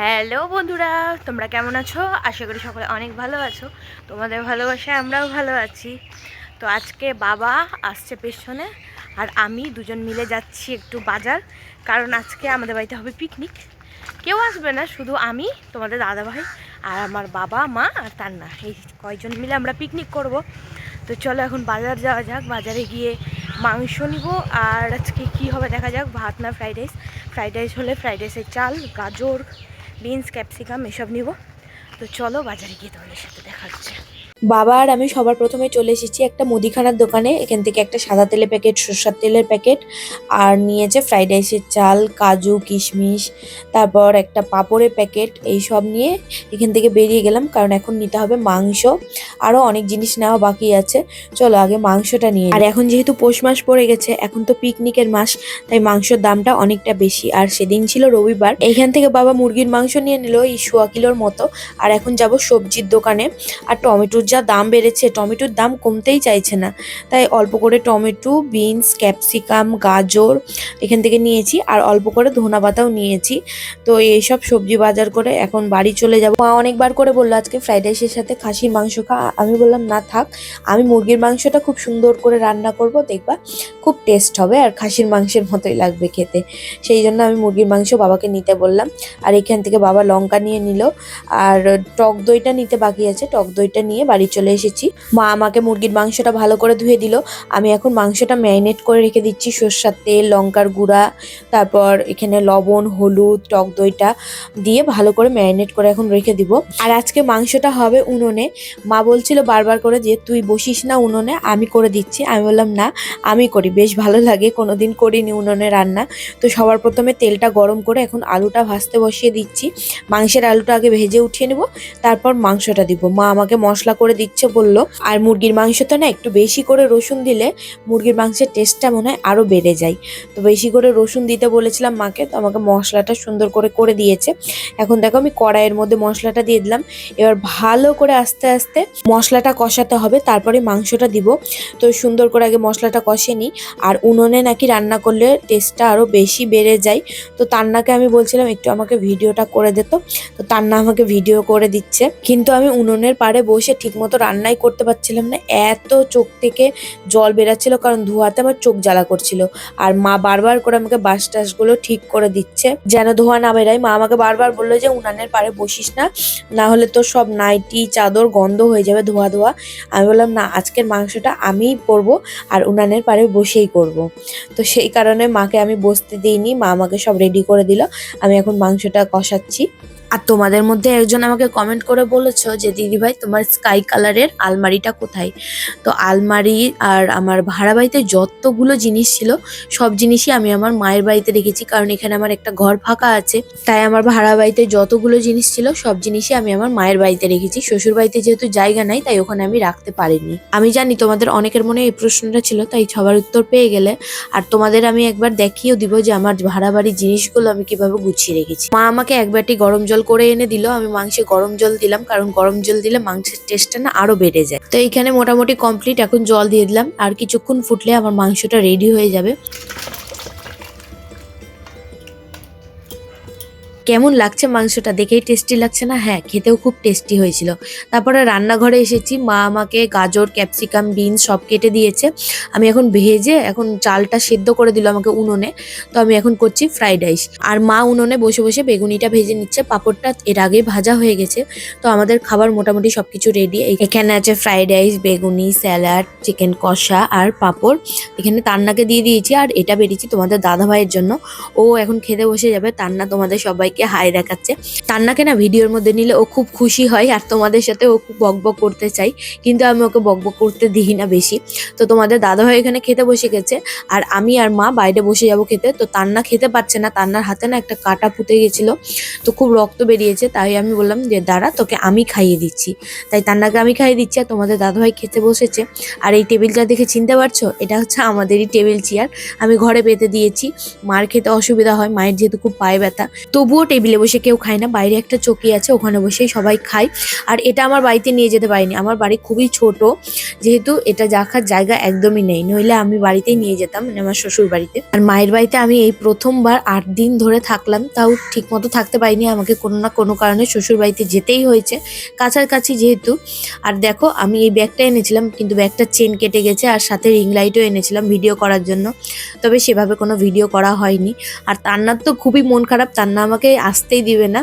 Hello বন্ধুরা, তোমরা কেমন আছো? আশা করি সকলে অনেক ভালো আছো। তোমাদের ভালোবাসায় আমরাও ভালো আছি। তো আজকে বাবা আসছে পেছনে আর আমি দুজন মিলে যাচ্ছি একটু বাজার, কারণ আজকে আমাদের বাড়িতে হবে পিকনিক কেউ আসবে না, শুধু আমি, তোমাদের দাদা ভাই আর আমার বাবা, মা আর তার না এই কয়জন মিলে আমরা পিকনিক করব। তো চলো এখন বাজার যাওয়া যাক। বাজারে গিয়ে মাংস নিব আর আজকে কি হবে দেখা যাক, ভাত না ফ্রাইড রাইস ফ্রাইড রাইস হলে ফ্রাইড রাইসের চাল, গাজর বিনস ক্যাপসিকাম এসব নিব। তো চলো বাজারে গিয়ে তোমাদের সাথে দেখা হচ্ছে। বাবা আর আমি সবার প্রথমে চলে এসেছি একটা মুদিখানার দোকানে। এখান থেকে একটা সাদা তেলের প্যাকেট, সর্ষার তেলের প্যাকেট আর নিয়েছে ফ্রাইড রাইসের চাল, কাজু, কিশমিশ, তারপর একটা পাঁপড়ের প্যাকেট, এই সব নিয়ে এখান থেকে বেরিয়ে গেলাম কারণ এখন নিতে হবে মাংস। আরও অনেক জিনিস নেওয়া বাকি আছে। চলো আগে মাংসটা নিয়ে আর এখন যেহেতু পৌষ মাস পড়ে গেছে, এখন তো পিকনিকের মাস, তাই মাংসের দামটা অনেকটা বেশি। আর সেদিন ছিল রবিবার, এখান থেকে বাবা মুরগির মাংস নিয়ে নিল এই সোয়া কিলোর মতো। আর এখন যাব সবজির দোকানে। আর টমেটোর যা দাম বেড়েছে, টমেটোর দাম কমতেই চাইছে না। তাই অল্প করে টমেটো, বিনস, ক্যাপসিকাম, গাজর এখান থেকে নিয়েছি আর অল্প করে ধনা পাতাও নিয়েছি। তো এইসব সবজি বাজার করে এখন বাড়ি চলে যাব। মা অনেকবার করে বলল, আজকে ফ্রাইড রাইসের সাথে খাসির মাংস খা। আমি বললাম, না থাক, আমি মুরগির মাংসটা খুব সুন্দর করে রান্না করব, দেখবা খুব টেস্ট হবে আর খাসির মাংসের মতোই লাগবে খেতে। সেই জন্য আমি মুরগির মাংস বাবাকে নিতে বললাম আর এখান থেকে বাবা লঙ্কা নিয়ে নিল আর টক দইটা নিতে বাকি আছে। টক দইটা নিয়ে বাড়ি চলে এসেছি। মা আমাকে মুরগির মাংসটা ভালো করে ধুয়ে দিল। আমি এখন মাংসটা ম্যারিনেট করে রেখে দিচ্ছি। সর্ষার তেল, লঙ্কার গুঁড়া, তারপর এখানে লবণ, হলুদ, টক দইটা দিয়ে ভালো করে ম্যারিনেট করে এখন রেখে দিব। আর আজকে মাংসটা হবে উনুনে। মা বলছিল বারবার করে যে, তুই বসিস না উনুনে, আমি করে দিচ্ছি। আমি বললাম, না, আমি করি, বেশ ভালো লাগে। কোনোদিন করিনি উনুনে রান্না। তো সবার প্রথমে তেলটা গরম করে এখন আলুটা ভাজতে বসিয়ে দিচ্ছি। মাংসের আলুটা আগে ভেজে উঠিয়ে নেব, তারপর মাংসটা দিব। মা আমাকে মশলা করে দিচ্ছে বলল। আর মুরগির মাংসটা না একটু বেশি করে রসুন দিলে মুরগির মাংসের টেস্টটা মনে হয় আরও বেড়ে যায়। তো বেশি করে রসুন দিতে বলেছিলাম মাকে, তো আমাকে মশলাটা সুন্দর করে করে দিয়েছে। এখন দেখো আমি কড়াইয়ের মধ্যে মশলাটা দিয়ে দিলাম। এবার ভালো করে আস্তে আস্তে মশলাটা কষাতে হবে, তারপরে মাংসটা দিব। তো সুন্দর করে আগে মশলাটা কষে নিই। আর উনুনে নাকি রান্না করলে টেস্টটা আরও বেশি বেড়ে যায়। তো তান্নাকে আমি বলছিলাম, একটু আমাকে ভিডিওটা করে দিত তো। তান্না আমাকে ভিডিও করে দিচ্ছে। কিন্তু আমি উনুনের পাড়ে বসে ঠিকমতো রান্নাই করতে পারছিলাম না। এত চোখ থেকে জল বেরাচ্ছিল, কারণ ধোয়াতে আমার চোখ জ্বালা করছিল। আর মা বারবার করে আমাকে বাস টাসগুলো ঠিক করে দিচ্ছে। যেন ধোয়া না বেরায়। মা আমাকে বারবার বলল যে, উনানের পাড়ে বসিস না। না হলে তো সব নাইটি, চাদর গন্ধ হয়ে যাবে ধোয়া ধোয়া। আমি বললাম, না, আজকের মাংসটা আমিই করব আর উনানের পাড়ে বসেই করব। তো সেই কারণে মাকে আমি বসতে দিইনি। মা আমাকে সব রেডি করে দিল। আমি এখন মাংসটা কষাচ্ছি। আর তোমাদের মধ্যে একজন আমাকে কমেন্ট করে বলেছ যে দিদিভাই তোমার স্কাই কালারের আলমারিটা কোথায়? তো আলমারি আর আমার ভাড়া বাড়িতে যতগুলো জিনিস ছিল, সব জিনিসই আমি আমার মায়ের বাড়িতে রেখেছি। কারণ এখানে আমার একটা ঘর ফাঁকা আছে, তাই আমার ভাড়া বাড়িতে যতগুলো জিনিস ছিল, সব জিনিসই আমি আমার মায়ের বাড়িতে রেখেছি। শ্বশুর বাড়িতে যেহেতু জায়গা নাই, তাই ওখানে আমি রাখতে পারিনি। আমি জানি তোমাদের অনেকের মনে এই প্রশ্নটা ছিল, তাই সবার উত্তর পেয়ে গেলে। আর তোমাদের আমি একবার দেখিয়েও দিব যে, আমার ভাড়া বাড়ির জিনিসগুলো আমি কীভাবে গুছিয়ে রেখেছি। মা আমাকে একবারটি গরম জল করে এনে দিল, আমি মাংসে গরম জল দিলাম, কারণ গরম জল দিলে মাংসের টেস্টটা না আরও বেড়ে যায়। তো এইখানে মোটামুটি কমপ্লিট এখন জল দিয়ে দিলাম, আর কিছুক্ষণ ফুটলে আমার মাংসটা রেডি হয়ে যাবে। কেমন লাগছে মাংসটা? দেখেই টেস্টি লাগছে না? হ্যাঁ খেতেও খুব টেস্টি হয়েছিল। তারপরে রান্নাঘরে এসেছি। মা আমাকে গাজর ক্যাপসিকাম বিনস সব কেটে দিয়েছে। আমি এখন ভেজে এখন চালটা সেদ্ধ করে দিল আমাকে উনুনে। তো আমি এখন করছি ফ্রাইড রাইস আর মা উনুনে বসে বসে বেগুনিটা ভেজে নিচ্ছে। পাঁপড়টা এর আগেই ভাজা হয়ে গেছে। তো আমাদের খাবার মোটামুটি সব কিছু রেডি এখানে আছে ফ্রাইড রাইস বেগুনি স্যালাড চিকেন কষা আর পাঁপড়। এখানে তান্নাকে দিয়ে দিয়েছি। আর এটা বেরিয়েছি তোমাদের দাদা ভাইয়ের জন্য। ও এখন খেতে বসে যাবে। তান্না তোমাদের সবাইকে হাই দেখাচ্ছে। তান্নাকে না ভিডিওর মধ্যে নিলে ও খুব খুশি হয় আর তোমাদের সাথে ও খুব বকবক করতে চাই, কিন্তু আমি ওকে বকবক করতে দিই না বেশি। তো তোমাদের দাদা ভাই এখানে খেতে বসে গেছে আর আমি আর মা বাইরে বসে যাব খেতে। তো তান্না খেতে পারছে না, তান্নার হাতে না একটা কাটা ফুটে গেছিল। তো খুব রক্ত বেরিয়েছে, তাই আমি বললাম যে, দাঁড়া, তোকে আমি খাইয়ে দিচ্ছি। তাই তান্নাকে আমি খাইয়ে দিচ্ছি আর তোমাদের দাদাভাই খেতে বসেছে। আর এই টেবিলটা দেখে চিনতে পারছ? এটা হচ্ছে আমাদেরই টেবিল চেয়ার। আমি ঘরে পেতে দিয়েছি। মার খেতে অসুবিধা হয়, মায়ের যেহেতু খুব পায়ে ব্যথা। তবুও টেবিলে বসে কেউ খায় না, বাইরে একটা চকি আছে, ওখানে বসেই সবাই খায়। আর এটা আমার বাড়িতে নিয়ে যেতে পারিনি, আমার বাড়ি খুবই ছোট, যেহেতু এটা রাখার জায়গা একদমই নেই, নইলে আমি বাড়িতেই নিয়ে যেতাম মানে আমার শ্বশুর বাড়িতে আর মায়ের বাড়িতে আমি এই প্রথমবার আট দিন ধরে থাকলাম, তাও ঠিক মতো থাকতে পারিনি, আমাকে কোনো না কোনো কারণে শ্বশুর বাড়িতে যেতেই হয়েছে, কাছাকাছি যেহেতু। আর দেখো, আমি এই ব্যাগটা এনেছিলাম, কিন্তু ব্যাগটার চেন কেটে গেছে, আর সাথে রিং লাইটও এনেছিলাম ভিডিও করার জন্য, তবে সেভাবে কোনো ভিডিও করা হয়নি। আর তান্নার তো খুবই মন খারাপ তান্না আমাকে আসতেই দিবে না।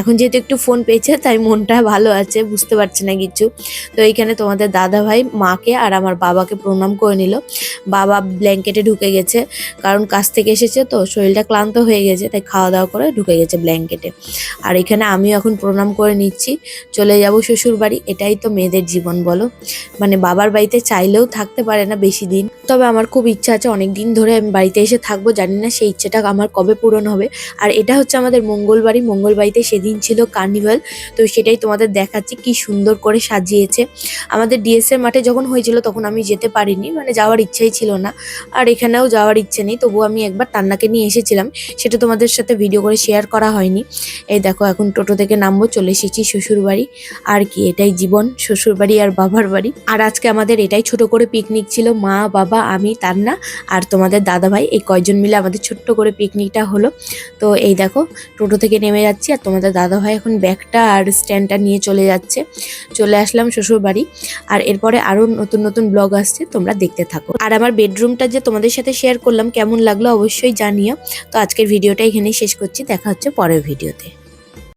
এখন যেহেতু একটু ফোন পেয়েছে, তাই মনটা ভালো আছে, বুঝতে পারছে না কিছু। তো এইখানে তোমাদের দাদা ভাই মাকে আর আমার বাবাকে প্রণাম করে নিল। বাবা ব্ল্যাঙ্কেটে ঢুকে গেছে, কারণ কাছ থেকে এসেছে তো, শরীরটা ক্লান্ত হয়ে গেছে, তাই খাওয়া দাওয়া করে ঢুকে গেছে ব্ল্যাঙ্কেটে আর এখানে আমিও এখন প্রণাম করে নিচ্ছি। চলে যাব শ্বশুর বাড়ি এটাই তো মেয়েদের জীবন বলো। মানে বাবার বাড়িতে চাইলেও থাকতে পারে না বেশি দিন। তবে আমার খুব ইচ্ছা আছে অনেক দিন ধরে আমি বাড়িতে এসে থাকব, জানি না সেই ইচ্ছেটা আমার কবে পূরণ হবে। আর এটা হচ্ছে আমাদের মঙ্গলবাড়ি মঙ্গলবাড়িতে সেদিন ছিল কার্নিভাল তো সেটাই তোমাদের দেখাচ্ছি কি সুন্দর করে সাজিয়েছে। আমাদের ডিএসএর মাঠে যখন হয়েছিল তখন আমি যেতে পারিনি মানে যাওয়ার ইচ্ছাই ছিল না। আর এখানেও যাওয়ার ইচ্ছে নেই তবু আমি একবার টান্নাকে নিয়ে এসেছিলাম, সেটা তোমাদের সাথে ভিডিও করে শেয়ার করা হয়নি। এই দেখো, এখন টোটো থেকে নামবো, চলে এসেছি শ্বশুর বাড়ি আর কি, এটাই জীবন শ্বশুর বাড়ি আর বাবার বাড়ি। আর আজকে আমাদের এটাই ছোট করে পিকনিক ছিল, মা, বাবা, আমি, তান্না আর তোমাদের দাদা ভাই এই কয়জন মিলে আমাদের ছোট্ট করে পিকনিকটা হলো। তো এই দেখো টোটো থেকে নেমে যাচ্ছি আর তোমাদের দাদাভাই এখন ব্যাগটা আর স্ট্যান্ডটা নিয়ে চলে যাচ্ছে। চলে আসলাম শ্বশুর বাড়ি আর এরপরে আরও নতুন নতুন ব্লগ আসছে, তোমরা দেখতে থাকো। আর আমার বেডরুমটা যে তোমাদের সাথে শেয়ার করলাম, কেমন লাগল অবশ্যই জানিও। তো আজকের ভিডিওটা এখানেই শেষ করছি, দেখা হচ্ছে পরের ভিডিওতে।